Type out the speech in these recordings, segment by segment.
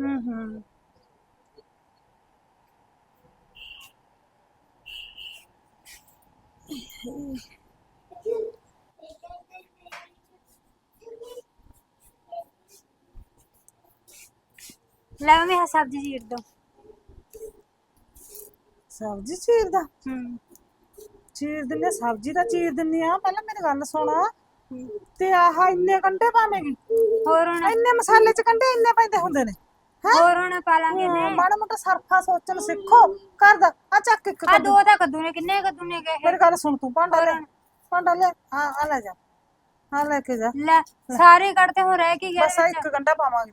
ਹੂੰ ਹੂੰ। ਲੈ ਆਹ ਸਬਜ਼ੀ ਚੀਰ ਦੋ। ਸਬਜ਼ੀ ਚੀਰਦਾ ਹੂੰ। ਚੀਰ ਦਿੰਨੇ ਆ, ਸਬਜ਼ੀ ਤਾਂ ਚੀਰ ਦਿੰਨੀ ਆ। ਪਹਿਲਾਂ ਮੇਰੀ ਗੱਲ ਸੁਣ। ਤੇ ਆਹ ਇੰਨੇ ਕੰਡੇ ਪਾਵੇਂਗੀ? ਹੋਰ ਹੁਣ? ਇੰਨੇ ਮਸਾਲੇ ਚ ਕੰਡੇ ਇੰਨੇ ਪੈਂਦੇ ਹੁੰਦੇ ਨੇ? ਹੋਰ ਹੁਣ ਪਾ ਲਾਂਗੇ ਹਾਂ, ਨੇ ਮਾੜਾ ਮੋਟਾ ਸਰਫਾ ਸੋਚਣ ਸਿੱਖੋ। ਕਰਦਾ ਆ ਚੱਕ ਇੱਕ ਆ ਕੱਦੂ। ਦੋ ਤਾਂ ਕੱਦੂ ਨੇ ਕਿੰਨੇ ਕੱਦੂ ਨੇ ਗਏ ਮੇਰੀ ਗੱਲ ਸੁਣ ਤੂੰ ਭਾਂਡਾ ਲੈ ਭਾਂਡਾ ਲੈ ਆ ਆ ਲੈ ਜਾ। ਆ ਲੈ ਕੇ ਜਾ। ਲੈ ਸਾਰੇ ਕੱਢਤੇ ਹੋ ਰਹਿ ਕੀ ਗਿਆ ਬਸ ਆ ਇੱਕ ਗੰਡਾ ਪਾਵਾਂਗੇ।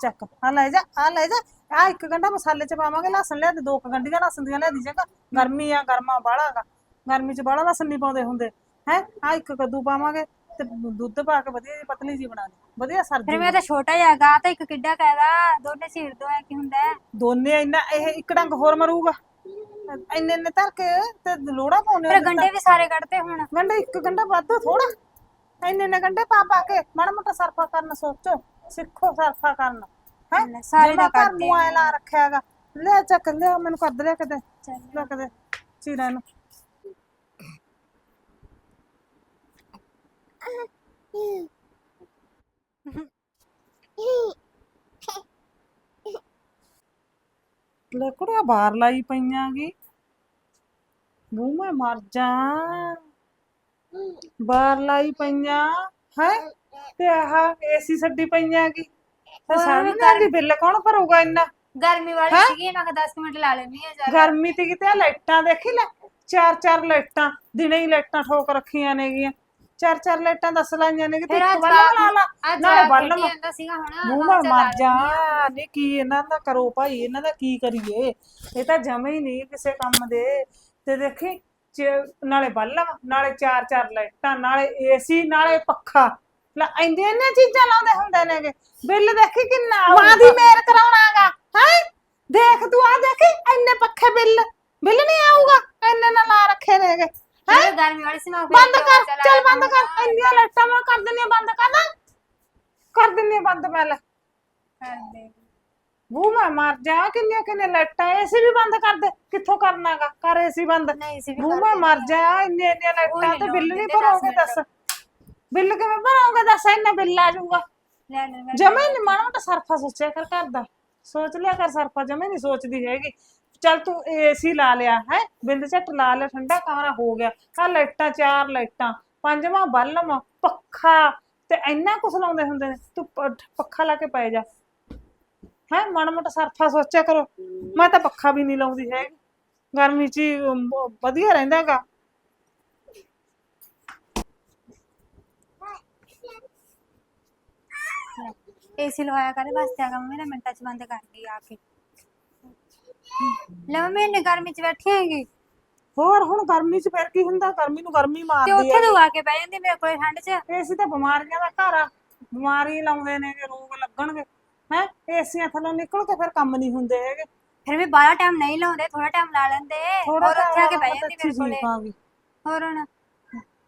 ਚੱਕ ਆ ਲੈ ਜਾ ਆ ਲੈ ਜਾ। ਆ ਇੱਕ ਗੰਡਾ ਮਸਾਲੇ ਚ ਪਾਵਾਂਗੇ ਲਸਣ ਲਿਆ ਤੇ ਦੋ ਕੁ ਲਸਣ ਦੀਆਂ ਲਿਆ ਦੀ ਜਗਾ ਗਰਮੀ ਆ ਗਰਮਾ ਬਾਹਲਾ ਗਾ। ਗਰਮੀ ਚ ਬਾਹਲਾ ਲਸਣ ਨਹੀਂ ਪਾਉਂਦੇ ਹੁੰਦੇ। ਹੈ ਆ ਇੱਕ ਕੱਦੂ ਪਾਵਾਂਗੇ। ਤੇ ਦੁੱਧ ਪਾ ਕੇ ਵਧੀਆ ਜਿਹੀ ਪਤਲੀ ਜੀ ਬਣਾ ਲਈ। ਵਧੀਆ ਸਰਦੀ ਫਿਰ ਮੈਂ ਤਾਂ ਛੋਟਾ ਜਿਹਾ ਗਾ ਤਾਂ ਇੱਕ ਕਿੱਡਾ ਕਹਿਦਾ ਦੋਨੇ ਚੀਰ ਦੋ ਐ ਕੀ ਹੁੰਦਾ ਹੈ? ਦੋਨੇ ਇੰਨਾ ਇਹ ਇੱਕ ਡੰਗ ਹੋਰ ਮਰੂਗਾ। ਇੰਨੇ ਇੰਨੇ ਧਰ ਕੇ ਤੇ ਲੋੜਾ ਪਾਉਣੇ ਫਿਰ ਗੰਡੇ ਵੀ ਸਾਰੇ ਕੱਢਤੇ ਹੁਣ। ਗੰਡਾ ਇੱਕ ਗੰਡਾ ਵੱਧ ਥੋੜਾ ਇੰਨੇ ਇੰਨੇ ਗੰਡੇ ਪਾ ਪਾ ਕੇ ਮਾੜਾ ਮੋਟਾ ਸਰਫਾ ਕਰਨ ਸੋਚੋ ਸਿੱਖੋ ਸਰਫਾ ਕਰਨ। ਹੈ? ਲੈ, ਸਾਰੇ ਘਰ ਕਰਦੇ ਨੂੰ ਆਏ ਲਾ ਰੱਖਿਆਗਾ ਲੈ ਚੱਕ ਲਿਆ ਮੈਨੂੰ ਕਰ ਲਿਆ ਕਿਤੇ ਚੱਲ। ਲੈ ਕਿਤੇ ਚੀਰਾਂ ਨੂੰ। ਲੈ ਕੁੜੀਆਂ ਬਾਹਰ ਲਾਈ ਪਈਆਂਗੀ ਮੂੰਹ ਮੈਂ ਮਰ ਜਾ। ਬਾਹਰ ਲਾਈ ਪਈਆਂ ਹੈ? ਤੇ ਆਹ ਏਸੀ ਛੱਡੀ ਪਈਆਂਗੀ ਤੇ ਸਾਹਮਣੇ ਦੀ ਬਿੱਲ ਕੌਣ ਭਰੂਗਾ ਇੰਨਾ? ਗਰਮੀ ਵਾਲੀ ਸੀਗੀ ਮੈਂ ਕਿਹਾ 10 ਮਿੰਟ ਲਾ ਲੈਣੀ ਆ ਜਾ ਗਰਮੀ ਤੇ ਕਿਤੇ ਲਾਈਟਾਂ ਦੇਖੀ ਲੈ ਚਾਰ ਚਾਰ ਲਾਈਟਾਂ ਦਿਨੇ ਹੀ ਲਾਈਟਾਂ ਠੋਕ ਰੱਖੀਆਂ ਨੇਗੀਆਂ। ਚਾਰ ਚਾਰ ਲਾਈਟਾਂ ਦੱਸ ਲਾਈਆਂ ਨੇ ਕਿ ਫਿਰ ਇੱਕ ਅੱਜ ਵੱਲ ਲਾ ਲਾ ਅੱਜ ਨਾਲੇ ਵੱਲ ਖੇਡੀ ਜਾਂਦਾ ਸੀਗਾ ਹੁਣ ਮੂੰਹ ਮੈਂ ਮਰ ਜਾ ਨੀ ਕੀ ਇਹਨਾਂ ਦਾ ਕਰੋ ਭਾਈ ਇਹਨਾਂ ਦਾ ਕੀ ਕਰੀਏ? ਇਹ ਤਾਂ ਜਮੇ ਹੀ ਨਹੀਂ ਕਿਸੇ ਕੰਮ ਦੇ। ਤੇ ਦੇਖੀ ਚ- ਨਾਲੇ ਬੱਲਬ ਨਾਲੇ ਚਾਰ ਚਾਰ ਲਾਈਟਾਂ ਨਾਲੇ ਏਸੀ ਨਾਲੇ ਪੱਖਾ। ਲੈ ਇੰਨੇ ਇੰਨੇ ਚੀਜ਼ਾਂ ਲਾਉਂਦੇ ਹੁੰਦੇ ਨੇਗੇ। ਬਿੱਲ ਦੇਖੀ ਕਿੰਨਾ ਮਾਂ ਦੀ ਮੇਰ ਕਰਾਉਣਾਗਾ ਹੈ? ਦੇਖ ਤੂੰ ਆ ਦੇਖੀ ਇੰਨੇ ਪੱਖੇ ਬਿੱਲ। ਬਿੱਲ ਨਹੀਂ ਆਊਗਾ ਇੰਨੇ ਨਾ ਲਾ ਰੱਖੇ ਨੇਗੇ। ਹੈ ਗਰਮੀ ਵਾਲੀ ਸੀ ਮੈਂ ਫਿਰ ਬੰਦ ਕਿਉਂ ਕਰ ਚਲਾ ਚੱਲ ਬੰਦ ਕਰ ਇੰਨੀਆਂ ਲਾਈਟਾਂ ਮੈਂ ਕਰ ਦਿੰਨੀ ਆ ਬੰਦ ਕਰ ਨਾ ਕਰ ਦਿੰਨੀ ਆ ਬੰਦ ਪਹਿਲਾਂ ਕਰ ਦੇ ਬੂ ਮੈਂ ਮਰ ਜਾ ਕਿੰਨੀਆਂ ਕਿੰਨੀਆਂ ਲਾਈਟਾਂ ਏਸੀ ਵੀ ਬੰਦ ਕਰ ਦੇ ਕਿੱਥੋਂ ਕਰਨਾਗਾ ਕਰ ਏਸੀ ਬੰਦ ਨਹੀਂ ਸੀ ਵੀ ਬੂ ਮੈਂ ਮਰ ਜਾ ਇੰਨੀਆਂ ਇੰਨੀਆਂ ਲਾਈਟਾਂ ਤੇ ਬਿੱਲ ਨਹੀਂ ਭਰੋਗੇ ਦੱਸ ਬਿੱਲ ਕਿਵੇਂ ਭਰੋਗੇ ਦੱਸ ਇੰਨਾ ਬਿੱਲ ਆ ਜਾਊਗਾ ਲੈ ਲੈ ਲੈ। ਜਮੇ ਨਹੀਂ ਮਾਣਾ ਤਾਂ ਸਰਫਾ ਸੋਚਿਆ ਚੱਲ ਤੂੰ ਏਸੀ ਲਾ ਲਿਆ ਹੈ? ਬਿੰਦ ਝੱਟ ਲਾ ਲਿਆ ਠੰਡਾ ਕਮਰਾ ਹੋ ਗਿਆ। ਆ ਲਾਈਟਾਂ ਚਾਰ ਲਾਈਟਾਂ ਪੰਜਵਾਂ ਬਲਮ ਪੱਖਾ ਤੇ ਇੰਨਾ ਕੁਛ ਲਾਉਂਦੇ ਹੁੰਦੇ ਨੇ। ਤੂੰ ਪ- ਪੱਖਾ ਲਾ ਕੇ ਪੈ ਜਾ। ਹੈ ਮਾੜਾ ਮੋਟਾ ਸਰਫਾ ਸੋਚਿਆ ਕਰੋ। ਮੈਂ ਤਾਂ ਪੱਖਾ ਵੀ ਨਹੀਂ ਲਾਉਂਦੀ ਹੈਗੀ। ਗਰਮੀ ਚ ਹੀ, ਅਮ, ਵਧੀਆ ਰਹਿੰਦਾਗਾ ਏਸੀ ਲਵਾਇਆ ਕਰੇ ਬਸ ਤੇ ਆਗਾ ਮੇਰਾ ਮਿੰਟਾਂ ਚ ਬੰਦ ਕਰ ਗਈ ਆ ਕੇ। ਲੈ ਮੰਮੀ ਇੰਨੀ ਗਰਮੀ ਚ ਬੈਠੀ ਹੈਗੀ। ਹੋਰ ਹੁਣ ਗਰਮੀ ਚ ਫਿਰ ਕੀ ਹੁੰਦਾ? ਗਰਮੀ ਨੂੰ ਗਰਮੀ ਤੇ ਮਾਰਦੀ ਉੱਥੇ ਤੂੰ ਆ ਕੇ ਬਹਿ ਜਾਂਦੀ ਮੇਰੇ ਕੋਲ ਠੰਡ ਚ। ਏਸੀ ਤਾਂ ਬਿਮਾਰੀਆਂ ਦਾ ਘਰ ਆ। ਬਿਮਾਰੀ ਲਾਉਂਦੇ ਨੇ ਰੋਗ ਲੱਗਣਗੇ। ਹੈ? ਏਸੀਆਂ ਥੱਲੋਂ ਨਿਕਲ ਕੇ ਫਿਰ ਕੰਮ ਨਹੀਂ ਹੁੰਦੇ ਹੈਗੇ। ਫਿਰ ਵੀ ਬਾਹਲਾ ਟਾਈਮ ਨਹੀਂ ਲਾਉਂਦੇ ਥੋੜਾ ਟਾਈਮ ਲਾ ਲੈਂਦੇ। ਹੋਰ ਉੱਥੇ ਆ ਕੇ ਬਹਿ ਜਾਂਦੀ ਮੇਰੇ ਕੋਲੇ। ਹੋਰ ਹੁਣ?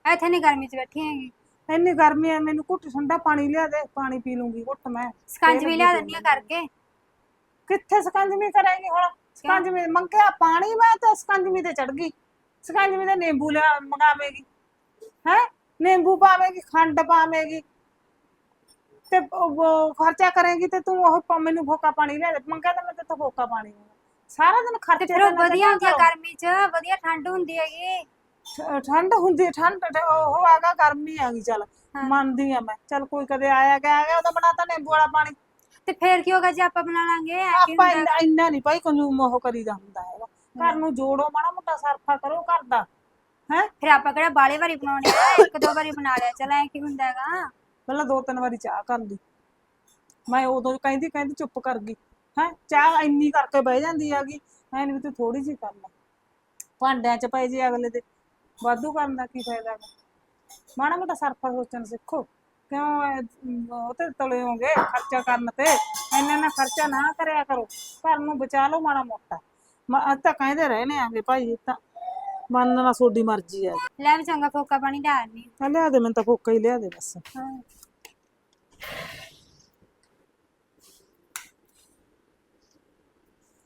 ਇੱਥੇ ਨਹੀਂ ਗਰਮੀ ਚ ਬੈਠੀ ਹੈਗੀ। ਇੰਨੀ ਗਰਮੀ ਆ ਮੈਨੂੰ ਘੁੱਟ ਠੰਡਾ ਪਾਣੀ ਲਿਆ ਦੇ ਪਾਣੀ ਪੀ ਲੂੰਗੀ ਘੁੱਟ ਮੈਂ। ਸਕੰਜ ਵੀ ਲਿਆ ਦਿੰਦੀ ਆ ਕਰਕੇ। ਕਿੱਥੇ ਸਕੰਜਮੀ ਕਰੇਂਗੀ ਹੁਣ? ਸਕੰਜਮੀ ਮੰਗਿਆ ਪਾਣੀ ਮੈਂ ਤਾਂ ਸਕੰਜਮੀ ਤੇ ਚੜ ਗਈ। ਸਕੰਜਮੀ ਤੇ ਨਿੰਬੂ ਲਿਆ ਮੰਗਾਵੇਗੀ। ਹੈ? ਨਿੰਬੂ ਪਾਵੇਗੀ ਖੰਡ ਪਾਵੇਗੀ। ਤੇ ਉਹ- ਖਰਚਾ ਕਰੇਗੀ ਤੇ ਤੂੰ ਉਹ ਮੈਨੂੰ ਫੋਕਾ ਪਾਣੀ ਲਿਆ ਦੇ। ਮੰਗਿਆ ਤਾਂ ਮੈਂ ਤੇ ਫੋਕਾ ਪਾਣੀ ਸਾਰਾ ਦਿਨ ਖਰਚੇ ਤੇ ਵਧੀਆ ਹੁੰਦੀ ਆ। ਗਰਮੀ ਚ ਵਧੀਆ ਠੰਡ ਹੁੰਦੀ ਹੈਗੀ। ਠੰਡ ਹੁੰਦੀ ਹੈ, ਠੰਡ ਉਹ ਆਗਾ ਗਰਮੀ ਆ ਗਈ ਚੱਲ। ਮੰਨਦੀ ਆ ਮੈਂ। ਚੱਲ ਕੋਈ ਕਦੇ ਆਇਆ ਗਿਆ ਆ ਗਿਆ ਉਹਦਾ ਬਣਾਤਾ ਨਿੰਬੂ ਵਾਲਾ ਪਾਣੀ। ਤੇ ਫਿਰ ਕੀ ਹੋਗਾ ਜੇ ਆਪਾਂ ਬਣਾ ਲਾਂਗੇ? ਐ ਕੀ ਆਪਾਂ ਹੁੰਦਾ ਇੰਨਾ ਇੰਨਾ ਨਹੀਂ ਭਾਈ ਕੰਜੂਮ ਉਹ ਕਰੀਦਾ ਹੁੰਦਾ ਹੈਗਾ। ਘਰ ਨੂੰ ਜੋੜੋ ਮਾੜਾ ਮੋਟਾ ਸਰਫਾ ਕਰੋ ਘਰ ਦਾ। ਹੈ? ਫਿਰ ਆਪਾਂ ਕਿਹੜਾ ਬਾਲੇ ਵਾਰੀ ਬਣਾਉਣੀ ਆ? ਇੱਕ ਦੋ ਵਾਰੀ ਬਣਾ ਲਿਆ। ਚਲ ਐ ਕੀ ਹੁੰਦਾ ਹੈਗਾ? ਪਹਿਲਾਂ ਦੋ ਤਿੰਨ ਵਾਰੀ ਚਾਹ ਕਰ ਲਈ। ਮੈਂ ਉਦੋਂ ਕਹਿੰਦੀ ਕਹਿੰਦੀ ਚੁੱਪ ਕਰ ਗਈ। ਹੈ? ਚਾਹ ਇੰਨੀ ਕਰਕੇ ਬਹਿ ਜਾਂਦੀ ਹੈਗੀ। ਐ ਨਹੀਂ ਵੀ ਤੂੰ ਥੋੜੀ ਜਿਹੀ ਕਰ ਲੈ। ਭਾਂਡਿਆਂ 'ਚ ਪਏ ਜੇ ਅਗਲੇ ਦੇ। ਵਾਧੂ ਕਰਨ ਦਾ ਕੀ ਫਾਇਦਾ ਮਾੜਾ ਮੋਟਾ ਸਰਫਾ ਸੋਚਣ ਸਿੱਖੋ। ਕਿਉਂ ਇਹ, ਉਹ ਤੇ ਤਲੇ ਹੋਗੇ ਖਰਚਾ ਕਰਨ ਤੇ। ਇੰਨਾ ਨਾ ਖਰਚਾ ਨਾ ਕਰਿਆ ਕਰੋ। ਘਰ ਨੂੰ ਬਚਾ ਲਓ ਮਾੜਾ ਮੋਟਾ। ਮ- ਅਸੀਂ ਤਾਂ ਕਹਿੰਦੇ ਰਹੇ ਨੇ ਆਗੇ ਭਾਈ ਇਹ ਤਾਂ ਮੰਨਣਾ ਤੁਹਾਡੀ ਮਰਜ਼ੀ ਹੈ ਲੈ ਵੀ ਚੰਗਾ ਫੋਕਾ ਪਾਣੀ ਨਹੀਂ ਆ। ਲਿਆ ਦੇ ਮੈਨੂੰ ਤਾਂ ਫੋਕਾ ਹੀ ਲਿਆ ਦੇ ਬਸ। ਹਾਂ।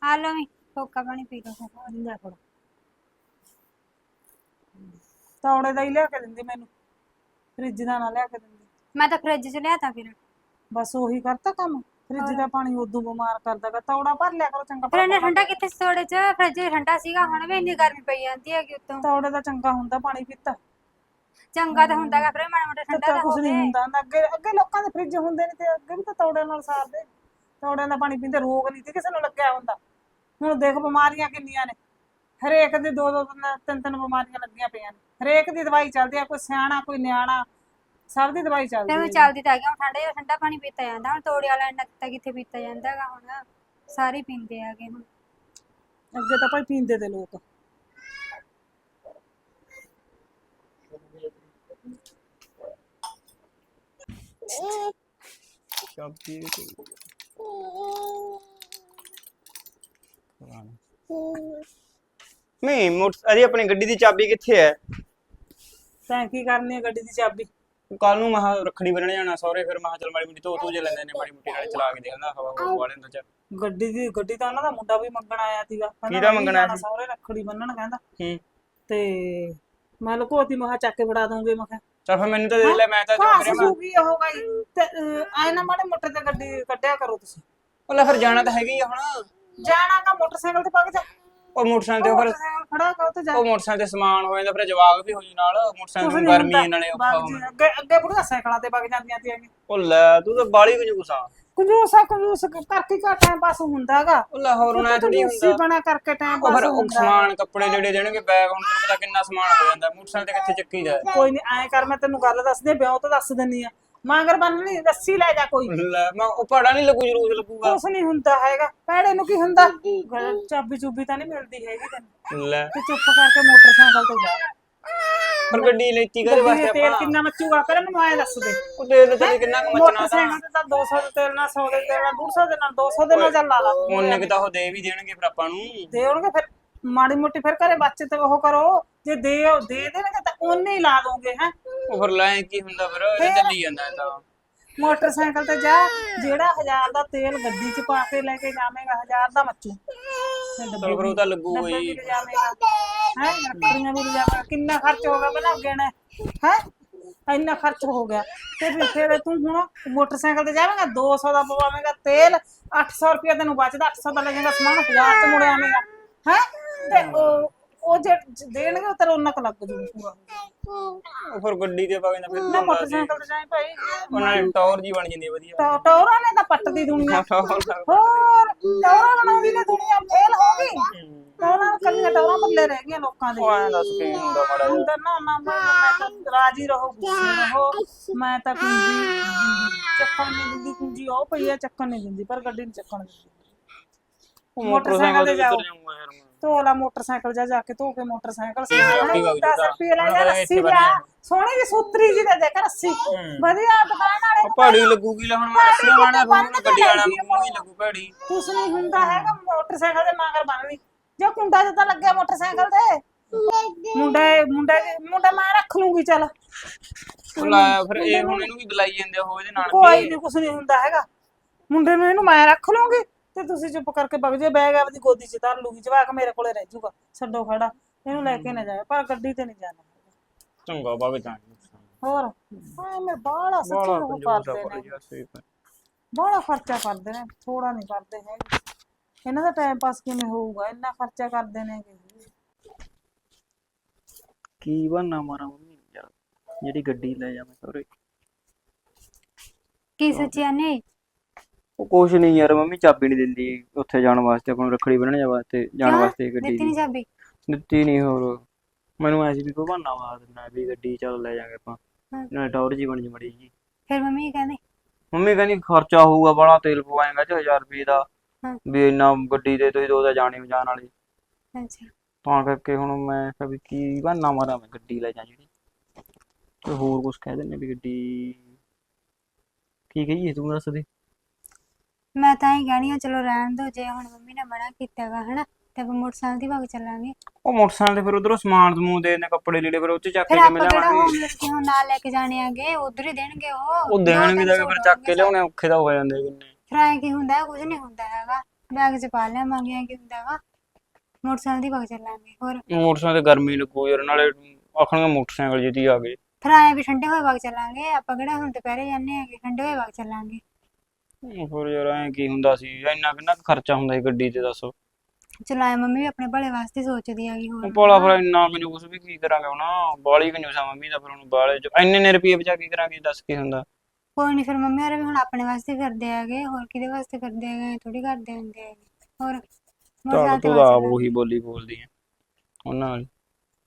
ਆ ਲਓ ਵੀ ਕੋਕਾ ਪਾਣੀ ਪੀ ਲਓ ਫਿਰ। ਲੈ ਫੜ ਤੌੜੇ ਦਾ ਹੀ ਲਿਆ ਕੇ ਦਿੰਦੀ ਮੈਨੂੰ। ਫ੍ਰਿਜ ਦਾ ਨਾ ਲਿਆ ਕੇ ਦਿੰਦੀ। ਮੈਂ ਤਾਂ ਫ੍ਰਿਜ 'ਚ ਲਿਆਤਾ ਫਿਰ। ਬਸ ਉਹੀ ਕਰਤਾ ਕੰਮ ਫ੍ਰਿਜ ਦਾ ਪਾਣੀ ਉਦੋਂ ਬਿਮਾਰ ਕਰਦਾਗਾ ਤੌੜਾ ਭਰ ਲਿਆ ਕਰੋ ਚੰਗਾ ਇਹਨੇ ਭਲਾ। ਠੰਡਾ ਕਿੱਥੇ ਸੀ 'ਚ? ਫ੍ਰਿਜ 'ਚ ਠੰਡਾ ਸੀਗਾ ਹੁਣ ਵੀ ਇੰਨੀ ਗਰਮੀ ਪਈ ਜਾਂਦੀ ਹੈਗੀ ਉੱਤੋਂ। ਤੌੜੇ ਦਾ ਚੰਗਾ ਹੁੰਦਾ ਪਾਣੀ ਪੀਤਾ। ਚੰਗਾ ਤਾਂ ਹੁੰਦਾਗਾ ਫਿਰ ਮਾੜਾ ਮੋਟਾ ਠੰਡਾ ਤਾਂ ਕੁਝ ਨਹੀਂ ਹੁੰਦਾ। ਅੱਗੇ ਅੱਗੇ ਲੋਕਾਂ ਦੇ ਫ੍ਰਿਜ ਹੁੰਦੇ ਨੇ ਤੇ ਅੱਗੇ ਵੀ ਤਾਂ ਤੌੜਿਆਂ ਨਾਲ ਸਾਰਦੇ। ਤੌੜਿਆਂ ਦਾ ਪਾਣੀ ਪੀਂਦੇ ਰੋਗ ਨਹੀਂ ਸੀ ਕਿਸੇ ਨੂੰ ਲੱਗਿਆ ਹੁੰਦਾ। ਹੁਣ ਦੇਖ ਬਿਮਾਰੀਆਂ ਕਿੰਨੀਆਂ ਨੇ। ਹਰੇਕ ਦੇ ਦੋ ਦੋ ਤਿੰਨ ਤਿੰਨ ਤਿੰਨ ਬਿਮਾਰੀਆਂ ਲੱਗੀਆਂ ਪਈਆਂ ਨੇ। ਹਰੇਕ ਦੀ ਦਵਾਈ ਚੱਲਦੀ ਆ ਕੋਈ ਸਿਆਣਾ ਕੋਈ ਨਿਆਣਾ ਸਭ ਦੀ ਦਵਾਈ ਚੱਲਦੀ ਫਿਰ ਹੈ ਵੀ ਚੱਲਦੀ ਤਾਂ ਹੈਗੀ ਹੁਣ ਠੰਡਾ ਜਿਹਾ ਠੰਡਾ ਪਾਣੀ ਪੀਤਾ ਜਾਂਦਾ ਹੁਣ ਤੋੜੇ ਵਾਲਾ ਇੰਨਾ ਤਾਂ ਕਿੱਥੇ ਪੀਤਾ ਜਾਂਦਾਗਾ ਹੁਣ ਸਾਰੇ ਪੀਂਦੇ ਆਗੇ ਹੁਣ। ਅੱਗੇ ਤਾਂ ਭਾਈ ਪੀਂਦੇ ਤੇ ਲੋਕ। ਚਾਬੀ ਮੈਂ ਮੋਟਰ ਅਰੇ ਆਪਣੀ ਗੱਡੀ ਦੀ ਚਾਬੀ ਕਿੱਥੇ ਹੈ? ਤੈਂ ਕੀ ਕਰਨੀ ਹੈ ਗੱਡੀ ਦੀ ਚਾਬੀ? ਕੱਲ ਨੂੰ ਮਹਾ ਰੱਖੜੀ ਬੰਨਣ ਜਾਣਾ ਸਹੁਰੇ ਫਿਰ ਮਹਾ ਚਲ ਮਾੜੀ ਮੁੱਟੀ ਧੋ ਧੂ ਜੇ ਲੈਂਦੇ ਨੇ ਮਾੜੀ ਮੁੱਟੀ ਨਾਲੇ ਚਲਾ ਕੇ ਦੇਖਦਾ ਹਵਾ ਵਾਲੇ ਦਾ ਚ ਗੱਡੀ ਦੀ ਗੱਡੀ ਤਾਂ ਉਹਨਾਂ ਦਾ ਮੁੰਡਾ ਵੀ ਮੰਗਣ ਆਇਆ ਸੀਗਾ। ਕਹਿੰਦਾ ਮੰਗਣ ਆਇਆ ਸੀ? ਸਹੁਰੇ ਰੱਖੜੀ ਬੰਨਣ ਕਹਿੰਦਾ। ਹੂੰ। ਤੇ ਮੈਂ ਲਕੋਤੀ ਮਹਾ ਚੱਕ ਕੇ ਫੜਾ ਦੂੰਗੀ ਮੈਂ ਕਿਹਾ। ਚਲ ਫਿਰ ਮੈਨੂੰ ਤਾਂ ਦੇ ਲੈ ਮੈਂ ਤਾਂ ਜੋ ਘਾਸ ਕਰਿਆ ਮੈਂ ਸੂਗੀ ਉਹ ਗਈ। ਤੇ ਆਏ ਨਾ ਮਾੜੇ ਮੋਟਰ ਤੇ ਗੱਡੀ ਕੱਢਿਆ ਕਰੋ ਤੁਸੀਂ। ਉਹ ਲੈ ਫਿਰ ਜਾਣਾ ਤਾਂ ਹੈਗਾ ਹੀ ਆ ਹੁਣ। ਜਾਣਾ ਕਾ ਮੋਟਰਸਾਈਕਲ ਤੇ ਪੱਕ ਜਾ ਉਹ ਮੋਟਰਸਾਈਕਲ ਤੇ ਉਹ ਫਿਰ ਮੋਟਰਸਾਈਕਲ ਖੜਾ ਕਰ ਤੇ ਜਾ ਉਹ ਮੋਟਰਸਾਈਕਲ ਤੇ ਸਮਾਨ ਹੋ ਜਾਂਦਾ ਫਿਰ ਜਵਾਗ ਵੀ ਹੋ ਜੀ ਨਾਲ ਮੋਟਰਸਾਈਕਲ ਨੂੰ ਗਰਮੀ ਹੁੰਦਾ। ਨਾਲੇ ਔਖਾ ਬਾਗ ਹੋਣਾ। ਜੀ, ਅੱਗੇ ਅੱਗੇ ਬੁੜੀਆਂ ਸਾਈਕਲਾਂ ਤੇ ਪੱਕ ਜਾਂਦੀਆਂ ਤੀਆਂ ਉਹ ਲੈ ਤੂੰ ਤਾਂ ਬਾਲੀ ਕੁਝ ਗੁੱਸਾ ਕੰਜੂਸਾ ਕੰਜੂਸ ਕਰਕੇ ਕਾ ਟਾਈਮ ਪਾਸ ਹੁੰਦਾਗਾ ਉਹ ਲੈ ਹੋਰ ਹੁਣ ਐ ਥੋੜੀ ਹੁੰਦਾ। ਬਣਾ ਕਰਕੇ ਟਾਈਮ ਪਾਸ ਫਿਰ ਉਹ ਹੁੰਦਾ ਸਮਾਨ ਕੱਪੜੇ ਜਿਹੜੇ ਦੇਣਗੇ ਬੈਗ ਹੁਣ ਤੈਨੂੰ ਪਤਾ ਕਿੰਨਾ ਸਮਾਨ ਹੋ ਜਾਂਦਾ ਮੋਟਰਸਾਈਕਲ ਤੇ ਕਿੱਥੇ ਚੱਕੀ ਜਾ ਕੋਈ ਨਹੀਂ ਐ ਕਰ ਮੈਂ ਤੈਨੂੰ ਗੱਲ ਦੱਸਦੇ ਵਿਆਹ ਤੋਂ ਦੱਸ ਦਿੰਨੀ ਆ ਮਾਂਗਰ ਬੰਨ ਲਈ ਰੱਸੀ ਲੈ ਜਾ ਕੋਈ। ਲੈ ਮੈਂ ਉਹ ਪੜਾ ਨਹੀਂ ਲੱਗੂ ਜਰੂਰ ਲੱਗੂਗਾ। ਕੁਛ ਨਹੀਂ ਹੁੰਦਾ ਹੈਗਾ। ਪੈੜੇ ਨੂੰ ਕੀ ਹੁੰਦਾ? ਚਾਬੀ ਚੂਬੀ ਤਾਂ ਨਹੀਂ ਮਿਲਦੀ ਹੈਗੀ ਤੈਨੂੰ। ਲੈ। ਤੇ ਚੁੱਪ ਕਰਕੇ ਮੋਟਰਸਾਈਕਲ ਤੇ ਜਾ। ਪਰ ਗੱਡੀ ਲੈਤੀ ਕਰੇ ਗੱਡੀ ਵਾਸਤੇ ਦੇ ਤੇਲ ਆਪਾਂ। ਕਿੰਨਾ ਮੱਚੂਗਾ? ਪਹਿਲਾਂ ਮੈਨੂੰ ਐ ਦੱਸ ਦੇ। ਉਹ ਦੇ ਦੇ ਤੇਰੀ ਕਿੰਨਾ ਕੁ ਮਚਣਾ ਤਾਂ। ਮੋਟਰਸਾਈਕਲ ਤੇ ਤਾਂ 200 ਦੇ ਤੇਲ ਨਾਲ 100 ਦੇ ਤੇਲ ਨਾਲ 150 ਦੇ ਨਾਲ 200 ਦੇ ਨਾਲ ਚੱਲ ਲਾ ਲਾ। ਉਹਨੇ ਕਿ ਤਾਂ ਉਹ ਦੇ ਵੀ ਦੇਣਗੇ ਫਿਰ ਆਪਾਂ ਨੂੰ। ਦੇਉਣਗੇ ਫਿਰ। ਮਾੜੀ ਮੋਟੀ ਫਿਰ ਘਰੇ ਬੱਚਤ ਉਹ ਕਰੋ। ਜੇ ਦੇ ਦੇ ਦੇਣਗੇ ਤਾਂ ਉਹਨੇ ਹੀ ਲਾ ਦੋਗੇ ਹੈ? ਉਹ ਫਿਰ ਲੈ ਕੀ ਹੁੰਦਾ ਫਿਰ? ਇਹ ਤਾਂ ਚੱਲੀ ਜਾਂਦਾ ਇਹ ਤਾਂ। ਮੋਟਰਸਾਈਕਲ ਤੇ ਜਾ ਜਿਹੜਾ 1000 ਦਾ ਤੇਲ ਗੱਡੀ 'ਚ ਪਾ ਕੇ ਲੈ ਕੇ ਜਾਵੇਂਗਾ 1000 ਦਾ ਮੱਚੂ ਚਲ ਫਿਰ ਉਹ ਤਾਂ ਡੱਬੇ ਹੀ ਹੈ ਰੱਖੜੀਆਂ ਵੀ ਲਿਜਾਵੇਂਗਾ ਕਿੰਨਾ ਖਰਚ ਹੋਗਾ ਬਣਾ ਗੇਣਾ ਹੈ ਇੰਨਾ ਖਰਚ ਹੋ ਗਿਆ। ਤੇ ਫਿਰ ਫਿਰ ਤੂੰ ਹੁਣ ਮੋਟਰਸਾਈਕਲ ਤੇ ਜਾਵੇਂਗਾ 200 ਦਾ ਪਵਾਵੇਂਗਾ ਤੇਲ 800 ਰੁਪਏ ਤੈਨੂੰ ਬਚਦਾ 800 ਦਾ ਲੱਗੇਗਾ ਸਮਾਨ 1000 ਚ ਮੁੜ ਆਵੇਂਗਾ। ਹੈ ਤੇ ਉਹ ਉਹ ਜੇ ਦੇਣਗੇ ਉਹ ਤੇਰਾ ਉਹਨਾਂ ਕ ਲੱਗ ਜੂ। ਪੂਰਾ ਉਹ ਫਿਰ ਗੱਡੀ ਤੇ ਪਾ ਕੇ ਫਿਰ ਨਾ ਮੋਟਰਸਾਈਕਲ ਤੇ ਜਾਏ ਭਾਈ। ਉਹਨਾਂ ਨੇ ਟੌਰ ਜੀ ਬਣ ਜਾਂਦੀ ਹੈ ਵਧੀਆ। ਟੋ- ਟੋਰਾਂ ਨੇ ਤਾਂ ਪੱਟਦੀ ਦੁਨੀਆ। ਟੌਰ ਹੋਰ ਟੋਰਾਂ ਬਣਾਉਂਦੀ ਨੇ ਦੁਨੀਆ ਫੇਲ ਹੋ ਗਈ। ਟੋਰਾਂ ਕੱਲੀਆਂ ਟੋਰਾਂ ਬੱਲੇ ਰਹਿ ਗਈਆਂ ਲੋਕਾਂ ਦੇ। ਉਹ ਐਂ ਦੱਸ ਕੇ ਹੁੰਦਾ ਮਾੜਾ ਜਿਹਾ। ਅੰਦਰ ਨਾ ਨਾ ਮੈਂ ਤਾਂ ਰਾਜੀ ਰਹੋ ਗੁੱਸੇ ਰਹੋ। ਮੈਂ ਤਾਂ ਕੁੰਜੀ ਚੱਕਣ ਨਹੀਂ ਦਿੰਦੀ ਕੁੰਜੀ ਉਹ ਪਈ ਆ ਚੱਕਣ ਨਹੀਂ ਦਿੰਦੀ ਪਰ ਗੱਡੀ ਨਹੀਂ ਚੱਕਣ ਦਿੰਦੀ। ਮੋਟਰਸਾਈਕਲ ਤੇ ਜਾਓ। ਧੋ ਲਾ ਮੋਟਰਸਾਈਕਲ ਜਾ ਜਾ ਕੇ ਧੋ ਕੇ ਮੋਟਰਸਾਈਕਲ ਆਪੀ ਵਗ 10 ਜਾਂਦਾ। ਰੁਪਏ ਲੈ ਜਾ ਉਹਨਾਂ ਦਾ ਰੱਸੀ ਇੱਥੇ ਲਿਆ। ਵਧੀਆ। ਸੋਹਣੀ ਜੀ ਸੂਤਰੀ ਜੀ ਦੇ ਦੇ ਕੇ ਰੱਸੀ। ਵਧੀਆ ਦੁਕਾਨ ਵਾਲੇ ਉਹ ਪਹਾੜੀ ਲੱਗੂਗੀ ਲੈ ਹੁਣ ਮੈਂ ਬੰਨ੍ਹ ਫਿਰ ਕੇ ਗੱਡੀ ਵਾਲਾ ਮੂੰਹ ਹੀ ਲੱਗੂ ਪਹਾੜੀ ਕੁਛ ਨਹੀਂ ਹੁੰਦਾ ਹੈਗਾ ਮੋਟਰਸਾਈਕਲ ਦੇ ਮਗਰ ਬੰਨ ਲਈ ਜੋ ਕੁੰਡਾ ਜਿੱਦਾਂ ਲੱਗਿਆ ਮੋਟਰਸਾਈਕਲ ਤੇ। ਮੁੰਡੇ ਮੁੰਡੇ ਮੁੰਡਾ ਮੈਂ ਰੱਖ ਲੂੰਗੀ ਚੱਲ। ਉਹ ਲੈ ਫਿਰ ਇਹ ਹੁਣ ਇਹਨੂੰ ਵੀ ਬੁਲਾਈ ਜਾਂਦੇ ਹੋ ਇਹਦੇ ਨਾਲ ਕੋਈ ਨਹੀਂ ਕੁਛ ਨਹੀਂ ਹੁੰਦਾ ਹੈਗਾ। ਮੁੰਡੇ ਨੂੰ ਇਹਨੂੰ ਮੈਂ ਰੱਖ ਲੂੰਗੀ। ਤੇ ਤੁਸੀਂ ਚੁੱਪ ਕਰਕੇ ਵਗ ਜੇ ਬੈਗ ਆਪਦੀ ਗੋਦੀ 'ਚ ਧਰ ਲੂਗੀ ਜਵਾਕ ਮੇਰੇ ਕੋਲੇ ਰਹਿ ਜਾਊਗਾ ਛੱਡੋ ਖੜਾ ਇਹਨੂੰ ਲੈ ਕੇ ਨਾ ਜਾਵੇ ਪਰ ਗੱਡੀ ਤੇ ਨਹੀਂ ਜਾਣਾ ਚੰਗਾ ਬਾਬੇ ਤਾਂ ਹੋਰ? ਹਾਂ ਮੈਂ ਬਾਹਲਾ ਸੱਚੀ ਉਹ ਕਰਦੇ ਨੇ। ਬਾਹਲਾ ਖਰਚਾ ਕਰਦੇ ਨੇ ਥੋੜਾ ਨਹੀਂ ਕਰਦੇ ਹੈਗੇ। ਇਹਨਾਂ ਦਾ ਟਾਈਮ ਪਾਸ ਕਿਵੇਂ ਹੋਊਗਾ? ਇੰਨਾ ਖਰਚਾ ਕਰਦੇ ਨੇ ਕਿ ਕੀ ਬਹਾਨਾ ਮਾਰਾਂ ਮੰਮੀ? ਯਾਰ ਜਿਹੜੀ ਗੱਡੀ ਲੈ ਜਾਵਾਂ ਸਹੁਰੇ। ਕੀ ਸੋਚਿਆ ਨੇ ਉਹ ਕੁਛ ਨਹੀਂ ਯਾਰ ਮੰਮੀ ਚਾਬੀ ਨਹੀਂ ਦਿੰਦੀ ਉੱਥੇ ਜਾਣ ਵਾਸਤੇ ਆਪਾਂ ਨੂੰ ਰੱਖੜੀ ਬੰਨਣ ਜਾ ਵਾਸਤੇ ਜਾਣ? ਵਾਸਤੇ ਗੱਡੀ ਦਿੱਤੀ ਦੀ। ਨਹੀਂ ਚਾਬੀ? ਦਿੱਤੀ ਨਹੀਂ ਹੋਰ। ਮੈਨੂੰ ਐਸੀ ਵੀ ਕੋਈ ਬਹਾਨਾ ਮਾਰ ਦਿੰਦਾ ਵੀ ਗੱਡੀ ਚੱਲ ਲੈ ਜਾਾਂਗੇ ਆਪਾਂ। ਹਾਂ। ਨਾਲੇ ਟੌਰ ਜੀ ਬਣ ਜੀ ਮੜੀ ਜੀ ਫਿਰ ਮੰਮੀ ਕਹਿੰਦੇ? ਮੰਮੀ ਕਹਿੰਦੀ ਖਰਚਾ ਹੋਊਗਾ ਬੜਾ ਤੇਲ ਪਵਾਏਗਾ ਤੇ 1000 ਰੁਪਏ ਦਾ। ਹਾਂ। ਵੀ ਇੰਨਾ ਗੱਡੀ ਦੇ ਤੁਸੀਂ ਦੋ ਦਾ ਜਾਣੇ ਹੋ ਜਾਣ ਵਾਲੇ। ਅੱਛਾ। ਤਾਂ ਕਰਕੇ ਹੁਣ ਮੈਂ ਕਿਹਾ ਵੀ ਕੀ ਬਹਾਨਾ ਮਾਰਾਂ ਮੈਂ ਗੱਡੀ ਲੈ ਜਾ ਜਿਹੜੀ। ਤੇ ਹੋਰ ਕੁਝ ਕਹਿ ਦਿੰਦੇ ਵੀ ਗੱਡੀ ਕੀ ਕਹੀਏ ਤੂੰ ਦੱਸ ਦੇ। ਮੈਂ ਤਾਂ ਹੀ ਕਹਿਣੀ ਆ ਚਲੋ ਰਹਿਣ ਦੋ ਜੇ ਹੁਣ ਮੰਮੀ ਨੇ ਮਨਾ ਕੀਤਾਗਾ ਹਨਾ ਤੇ ਆਪਾਂ ਮੋਟਰਸਾਈਕਲ ਦੀ ਵਗ ਚੱਲਾਂਗੇ। ਉਹ ਮੋਟਰਸਾਈਕਲ ਤੇ ਫਿਰ ਉਧਰੋਂ ਸਮਾਨ ਸਮੂਹ ਦੇ ਨੇ ਕੱਪੜੇ ਲੀੜੇ ਫਿਰ ਉੱਚ ਚੱਕ ਕੇ ਫਿਰ ਕਿਵੇਂ ਆਪਾਂ ਕਿਹੜਾ ਲਿਆਵਾਂਗੇ। ਹੋਮ ਕਿ ਹੁਣ ਨਾਲ ਲੈ ਕੇ ਜਾਣੇ ਆਗੇ ਉਧਰ ਹੀ ਦੇਣਗੇ ਉਹ। ਉਹ ਦੋ ਦੇਣਗੇ ਤਿੰਨ ਜਾ ਕੇ ਸੂਟ ਫਿਰ ਚੱਕ ਕੇ ਹੋਣਗੇ। ਲਿਆਉਣੇ ਔਖੇ ਤਾਂ ਹੋ ਜਾਂਦੇ ਕਿੰਨੇ ਫਿਰ ਐਂ ਕੀ ਹੁੰਦਾ ਹੈ ਕੁਝ ਨਹੀਂ ਹੁੰਦਾ ਹੈਗਾ। ਬੈਗ 'ਚ ਪਾ ਲਿਆਵਾਂਗੇ ਐਂ ਕੀ ਹੁੰਦਾ ਵਾ। ਮੋਟਰਸਾਈਕਲ ਦੀ ਵਗ ਚੱਲਾਂਗੇ ਹੋਰ। ਮੋਟਰਸਾਈਕਲ ਤੇ ਗਰਮੀ ਲੱਗੂ ਯਾਰ ਨਾਲੇ ਆਖਣਗੇ ਮੋਟਰਸਾਈਕਲ ਜਿੱਤੀ ਆ ਗਏ ਫਿਰ ਆਏ ਵੀ ਠੰਡੇ ਹੋਏ ਵਗ ਚੱਲਾਂਗੇ ਆਪਾਂ ਕਿਹੜਾ ਹੁਣ ਦੁਪਹਿਰੇ ਜਾਂਦੇ ਹੈਗੇ ਠੰਡੇ ਹੋਏ ਵਗ ਚੱਲਾਂਗੇ। ਹੋਰ ਯਾਰ ਐ ਕੀ ਹੁੰਦਾ ਸੀ? ਇੰਨਾ ਕਿੰਨਾ ਕੁ ਖਰਚਾ ਹੁੰਦਾ ਸੀ ਗੱਡੀ ਤੇ ਦੱਸੋ। ਚਲੋ ਆਏ ਮੰਮੀ ਵੀ ਆਪਣੇ ਭਲੇ ਵਾਸਤੇ ਸੋਚਦੀ ਹੈਗੀ ਹੋਰ ਭੋਲਾ ਭਲਾ ਇੰਨਾ ਮੈਨੂੰ ਕੁਛ ਵੀ ਕੀ ਕਰਾਂਗੇ ਹੁਣ? ਬਾਲੀ ਕੰਜੂਸਾ ਮੰਮੀ ਦਾ ਫਿਰ ਹੁਣ ਬਾਲੇ ਚ ਇੰਨੇ ਨੇ ਰੁਪਏ ਬਚਾ ਕੀ ਕਰਾਂਗੇ ਦੱਸ ਕੀ ਹੁੰਦਾ? ਕੋਈ ਨਹੀਂ ਫਿਰ ਮੰਮੀ ਵੀ ਹੁਣ ਆਪਣੇ ਵਾਸਤੇ ਹੀ ਫਿਰਦੇ ਹੈਗੇ ਹੋਰ ਕਿਹਦੇ ਵਾਸਤੇ ਫਿਰਦੇ ਹੈਗੇ ਥੋੜੀ ਕਰਦੇ ਹੁੰਦੇ ਹੈਗੇ। ਹੋਰ ਚੱਲ ਮੋਟਰਸਾਈਕਲ ਤੇ ਤੂੰ ਤਾਂ ਆਪ। ਉਹੀ ਬੋਲੀ ਬੋਲਦੀ ਐ ਉਹਨਾਂ ਨਾਲ।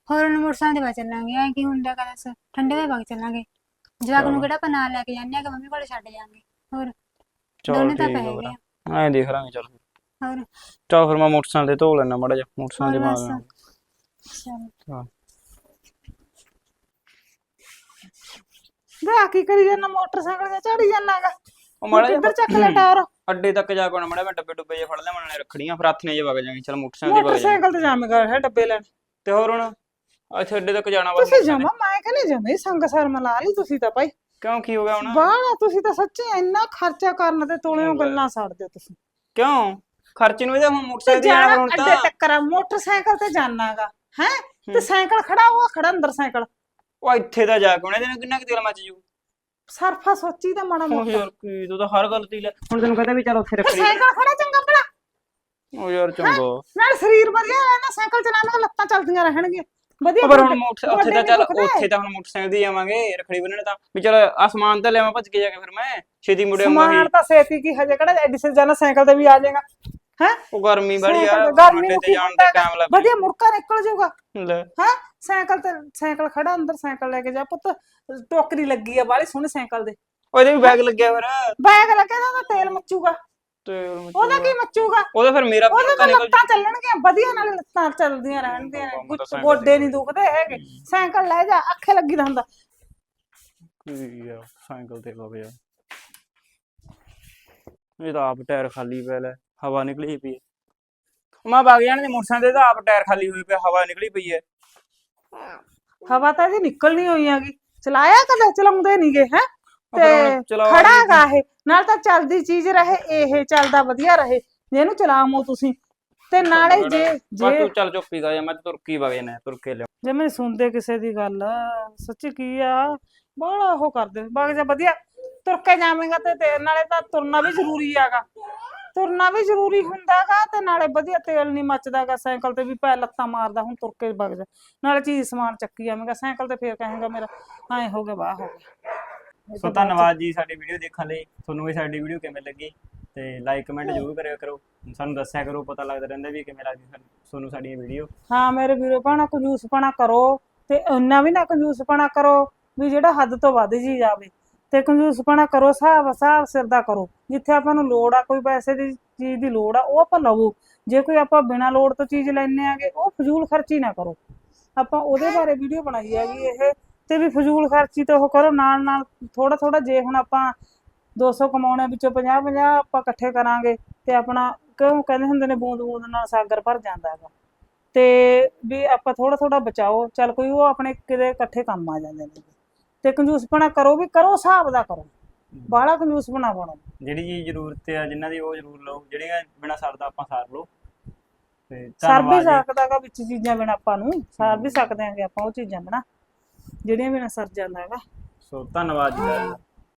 ਹੋਰ ਉਹਨੂੰ ਮੋਟਰਸਾਈਕਲ ਤੇ ਵਗ ਚੱਲਾਂਗੇ ਐਂ ਕੀ ਹੁੰਦਾ ਕਾ ਦੱਸ। ਠੰਡੇ ਹੋਏ ਵਗ ਚੱਲਾਂਗੇ। ਜਵਾਕ ਨੂੰ। ਕਿਹੜਾ ਆਪਾਂ ਨਾਲ ਲੈ ਕੇ ਜਾਂਦੇ ਹੈਗੇ ਮੰਮੀ ਕੋਲ ਛੱਡ ਜਾਾਂਗੇ। ਹੋਰ। ਚਲ ਦੋਨੇ ਤਾਂ ਠੀਕ ਆ ਪਏਗੇ ਫਿਰ ਐਂ ਦੇਖ ਲਾਂਗੇ ਚਲ। ਹੋਰ? ਚਲ ਫਿਰ ਮੈਂ ਮੋਟਰਸਾਈਕਲ ਤੇ ਧੋ ਲੈਣਾ ਮੜਾ ਜਾ ਮੋਟਰਸਾਈਕਲ ਤੇ ਹੋਰ ਪਾ ਬਸ। ਦੇਣਾ ਚਲ। ਹਾਂ ਵੇ ਆ ਕੀ ਕਰੀ ਜਾਂਦਾ ਮੋਟਰਸਾਈਕਲ ਤੇ ਚੜੀ ਜਾਂਦਾਗਾ ਉਹ ਮਾੜਾ ਕਿੱਧਰ ਜਿਹਾ ਚੱਕ ਲੈ ਟਾਰ ਅੱਡੇ ਤੱਕ ਜਾ ਕੇ ਮੜਾ ਮੈਂ ਡੱਬੇ ਡੁੱਬੇ ਜੇ ਫੜ ਲਿਆ ਮਣੇ ਰੱਖੜੀਆਂ ਫਿਰ ਹੱਥ ਨੇ ਜੇ ਵਗ ਜਾਵਾਂਗੇ ਚਲ ਮੋਟਰਸਾਈਕਲ ਤੇ ਵਗ ਜਾਵਾਂਗੇ ਮੋਟਰਸਾਈਕਲ ਤੇ ਜਾਵੇਂਗਾ ਹੈ ਡੱਬੇ ਲੈਣ। ਤੇ ਹੋਰ ਹੁਣ? ਅੱਛਾ ਅੱਡੇ ਤੱਕ ਜਾਣਾ ਵਾ ਤੁਸੀਂ ਜਮਾ ਮੈਂ ਕਹਿੰਦੀ ਜਮੇ ਸੰਗ ਸਰ ਮਲਾ ਲਈ ਤੁਸੀਂ ਤਾਂ ਭਾਈ। ਕਿਉਂ ਕੀ ਹੋ ਗਿਆ ਹੁਣ? ਬਾਹਲਾ ਤੁਸੀਂ ਤਾਂ ਸੱਚੀ ਇੰਨਾ ਖਰਚਾ ਕਰਨ ਤੇ ਤੋਲਿਓ ਗੱਲਾਂ ਛੱਡਦੇ ਹੋ ਤੁਸੀਂ। ਕਿਉਂ? ਖਰਚੇ ਨੂੰ ਇਹਦਾ ਹੁਣ ਤੇ ਮੋਟਰਸਾਈਕਲ ਤੇ ਜਾਣਾ ਹੁਣ ਅੱਡੇ ਤਾਂ ਟੱਕਰਾ ਮੋਟਰਸਾਈਕਲ ਤੇ ਜਾਣਾਗਾ ਹੈ? ਤੇ ਸਾਈਕਲ ਖੜਾ ਹੋਆ ਖੜਾ ਅੰਦਰ ਸਾਈਕਲ। ਉਹ ਇੱਥੇ ਤਾਂ ਜਾ ਕੇ ਉਹਨੇ ਦਿਨ ਕਿੰਨਾ ਕੁ ਤੇਲ ਮੱਚ ਜੂ? ਸਰਫਾ ਸੋਚੀ ਤਾਂ ਮਾੜਾ ਮੋਟਾ। ਯਾਰ ਕੀ ਤੂੰ ਤਾਂ ਹਰ ਗੱਲ ਤੇ ਲੈ ਹੁਣ ਤੈਨੂੰ ਕਹਦਾ ਵੀ ਚਲ ਉੱਥੇ ਤੇ ਰੱਖੜੀ ਸਾਈਕਲ ਖੜਾ ਚੰਗਾ ਭਲਾ। ਉਹ ਯਾਰ ਚੰਗਾ। ਨਾਲ ਸਰੀਰ ਵਧੀਆ ਹੈ ਨਾ ਸਾਈਕਲ ਚਲਾਉਣ ਲੱਤਾਂ ਚੱਲਦੀਆਂ ਰਹਿਣਗੀਆਂ। ਵਧੀਆ ਪਰ ਹੁਣ ਮੋਟਰ ਉੱਥੇ ਤਾਂ ਚੱਲ। ਉੱਥੇ ਤਾਂ ਹੁਣ ਮੋਟਰਸਾਈਕਲ ਤੇ ਜਾਵਾਂਗੇ ਰੱਖੜੀ ਬੰਨਣ ਤਾਂ। ਵੀ ਚਲ ਆਸਮਾਨ ਤੇ ਲਿਆਵਾਂ ਭੱਜ ਕੇ ਜਾ ਕੇ ਫਿਰ ਮੈਂ। ਛੇਤੀ ਮੁੜਿਆ ਸਮਾਨ ਤਾਂ ਸੇਤੀ ਕੀ ਹਜੇ ਕਿਹੜਾ ਐਡੀ ਸੇ ਜਾਣਾ ਸਾਈਕਲ ਤੇ ਵੀ ਆ ਜਾਏਗਾ। ਹੈ? ਉਹ ਗਰਮੀ ਬੜੀ ਆ ਗਰਮੀ ਤੇ ਜਾਣ ਦਾ ਟਾਈਮ ਲੱਗ ਵਧੀਆ ਮੁੜਕਾ ਨਿਕਲ ਜਾਊਗਾ। ਲੈ। ਹਾਂ? ਸਾਈਕਲ ਤੇ ਸਾਈਕਲ ਖੜਾ ਅੰਦਰ ਸਾਈਕਲ ਲੈ ਕੇ ਜਾ ਪੁੱਤ। ਟੋਕਰੀ ਲੱਗੀ ਆ ਬਾਹਲੀ ਸੋਹਣੀ ਸਾਈਕਲ ਦੇ। ਉਹਦੇ ਵੀ ਬੈਗ ਲੱਗਿਆ ਫਿਰ ਬੈਗ ਲੱਗਿਆ ਤਾਂ ਤੇਲ ਮੱਚੂਗਾ। ਤੇ ਉਹਦਾ ਕੀ ਮੱਚੂਗਾ? ਉਹਦਾ ਫਿਰ ਮੇਰਾ ਉਹਦੇ ਤਾਂ ਲੱਤਾਂ ਚੱਲਣਗੀਆਂ ਵਧੀਆ ਨਾਲ ਲੱਤਾਂ ਚੱਲਦੀਆਂ ਰਹਿਣਗੀਆਂ ਗੁੱਟ- ਸਾਈਕਲ ਗੋਡੇ ਨਹੀਂ ਦੁਖਦੇ ਹੈਗੇ। ਸਾਈਕਲ ਲੈ ਜਾ ਅੱਖੇ ਲੱਗੀ ਦਾ ਹੁੰਦਾ। ਕੀ ਆ ਸਾਈਕਲ ਤੇ ਵਗ ਜਾ ਇਹ ਤਾਂ ਆਪ ਟਾਇਰ ਖਾਲੀ ਪਿਆ ਲੈ ਹਵਾ ਨਿਕਲੀ ਪਈ ਹੈ। ਮੈਂ ਵਗ ਜਾਣ ਦੇ ਮੋਟਰਸਾਈਕਲ ਦੇ ਤਾਂ ਆਪ ਟਾਇਰ ਖਾਲੀ ਹੋਈ ਪਿਆ ਹਵਾ ਨਿਕਲੀ ਪਈ ਹੈ। ਹਵਾ ਤਾਂ ਇਹਦੀ ਨਿਕਲਣੀ ਹੋਈ ਹੈਗੀ। ਚਲਾਇਆ ਕਦੇ ਚਲਾਉਂਦੇ ਨਹੀਂਗੇ ਹੈ? ਤੇ ਖੜਾ ਗਾ ਇਹ। ਨਾਲ ਤਾਂ ਚੱਲਦੀ ਚੀਜ਼ ਰਹੇ ਇਹ ਚੱਲਦਾ ਵਧੀਆ ਰਹੇ। ਜੇ ਇਹਨੂੰ ਚਲਾਵੋ ਤੁਸੀਂ। ਤੇ ਨਾਲੇ ਜੇ ਜੇ ਤੂੰ ਚੱਲ ਚੁੱਪ ਕਰ ਜਾ ਮੈਂ ਤੁਰਕੀ ਵਗ ਜਾਣਾ ਤੁਰ ਕੇ ਲਿਆ ਜੇ ਮੈਂ ਸੁਣਦੇ ਕਿਸੇ ਦੀ ਗੱਲ ਸੱਚੀ ਕੀ ਆ? ਬੜਾ ਉਹ ਕਰਦੇ। ਬਾਕੀ ਜੇ ਵਧੀਆ ਤੁਰ ਕੇ ਜਾਵੇਂਗਾ ਤੇ ਤੇ ਨਾਲੇ ਤਾਂ ਤੁਰਨਾ ਵੀ ਜ਼ਰੂਰੀ ਹੈਗਾ ਤੁਰਨਾ ਵੀ ਜ਼ਰੂਰੀ ਹੁੰਦਾਗਾ ਤੇ ਨਾਲੇ ਵਧੀਆ ਤੇਲ ਨਹੀਂ ਮੱਚਦਾਗਾ। ਸਾਈਕਲ ਤੇ ਵੀ ਪੈ ਲੱਤਾਂ ਮਾਰਦਾ ਹੁਣ ਤੁਰ ਕੇ ਵਗ ਜਾ। ਨਾਲੇ ਚੀਜ਼ ਸਮਾਨ ਚੱਕੀ ਜਾਵੇਂਗਾ ਸਾਈਕਲ ਤੇ ਫੇਰ ਕਹੇਗਾ ਮੇਰਾ ਐ ਹੋ ਗਿਆ ਵਾਹ ਹੋ ਗਿਆ। ਸੋ ਧੰਨਵਾਦ ਜੀ ਸਾਡੀ ਵੀਡੀਓ ਦੇਖਣ ਲਈ। ਤੁਹਾਨੂੰ ਵੀ ਸਾਡੀ ਵੀਡੀਓ ਕਿਵੇਂ ਲੱਗੀ ਤੇ ਲਾਈਕ ਕਮੈਂਟ ਜ਼ਰੂਰ ਕਰਿਆ ਕਰੋ। ਸਾਨੂੰ ਦੱਸਿਆ ਕਰੋ, ਪਤਾ ਲੱਗਦਾ ਰਹਿੰਦਾ ਵੀ ਕਿਵੇਂ ਲੱਗਦੀ ਸਾਨੂੰ- ਤੁਹਾਨੂੰ ਸਾਡੀਆਂ ਵੀਡੀਓ ਹਾਂ, ਮੇਰੇ ਵੀਰੋ ਭੈਣਾਂ, ਕੰਜੂਸਪਣਾ ਕਰੋ ਤੇ ਇੰਨਾ ਵੀ ਨਾ ਕੰਜੂਸਪਣਾ ਕਰੋ ਵੀ ਜਿਹੜਾ ਹੱਦ ਤੋਂ ਵੱਧ ਜੀ ਜਾਵੇ। ਤੇ ਕੰਜੂਸਪਣਾ ਕਰੋ, ਹਿਸਾਬ ਹਿਸਾਬ ਸਿਰ ਦਾ ਕਰੋ। ਜਿੱਥੇ ਆਪਾਂ ਨੂੰ ਲੋੜ ਆ, ਕੋਈ ਪੈਸੇ ਦੀ ਚੀਜ਼ ਦੀ ਲੋੜ ਆ, ਉਹ ਆਪਾਂ ਲਵੋ। ਜੇ ਕੋਈ ਆਪਾਂ ਬਿਨਾਂ ਲੋੜ ਤੋਂ ਚੀਜ਼ ਲੈਣੇ ਆਗੇ, ਉਹ ਫਜ਼ੂਲ ਖਰਚੀ ਨਾ ਕਰੋ। ਆਪਾਂ ਉਹਦੇ ਬਾਰੇ ਵੀਡੀਓ ਬਣਾਈ ਹੈਗੀ ਇਹ ਤੇ ਵੀ ਫਜ਼ੂਲ ਖਰਚੀ ਤੋਂ ਉਹ ਕਰੋ ਨਾਲ ਨਾਲ ਥੋੜਾ ਥੋੜਾ ਜੇ ਹੁਣ ਆਪਾਂ 200 ਕਮਾਉਣੇ ਵਿੱਚੋਂ 50 50 ਆਪਾਂ ਇਕੱਠੇ ਕਰਾਂਗੇ ਤੇ ਆਪਣਾ ਕਿਉਂ ਕਹਿੰਦੇ ਹੁੰਦੇ ਨੇ ਬੂੰਦ ਬੂੰਦ ਨਾਲ ਸਾਗਰ ਭਰ ਜਾਂਦਾ ਹੈਗਾ। ਤੇ ਵੀ ਆਪਾਂ ਥੋੜਾ ਥੋੜਾ ਬਚਾਓ ਚੱਲ ਕੋਈ ਉਹ ਆਪਣੇ ਕਿਤੇ ਇਕੱਠੇ ਕੰਮ ਆ ਜਾਂਦੇ ਨੇ। ਤੇ ਕੰਜੂਸਪਣਾ ਕਰੋ ਵੀ ਕਰੋ ਹਿਸਾਬ ਦਾ ਕਰੋ। ਬਾਹਲਾ ਕੰਜੂਸਪਣਾ ਬਣੋ। ਜਿਹੜੀ ਚੀਜ਼ ਜ਼ਰੂਰਤ ਆ ਜਿਨ੍ਹਾਂ ਦੀ ਉਹ ਜ਼ਰੂਰ ਲਓ ਜਿਹੜੀਆਂ ਬਿਨਾ ਸਰਦਾ ਆਪਾਂ ਸਾਰ ਲਓ। ਤੇ ਸਰ ਵੀ ਜੀ। ਸਕਦਾਗਾ ਵਿੱਚ ਚੀਜ਼ਾਂ ਬਿਨਾਂ ਆਪਾਂ ਨੂੰ ਸਰ ਵੀ ਸਕਦੇ ਆਂਗੇ ਆਪਾਂ ਉਹ ਚੀਜ਼ਾਂ ਬਣਾ ਜਿਹੜੀਆਂ ਬਿਨਾਂ ਸਰ ਜਾਂਦਾ ਹੈਗਾ। ਸੋ ਧੰਨਵਾਦ ਜੀ।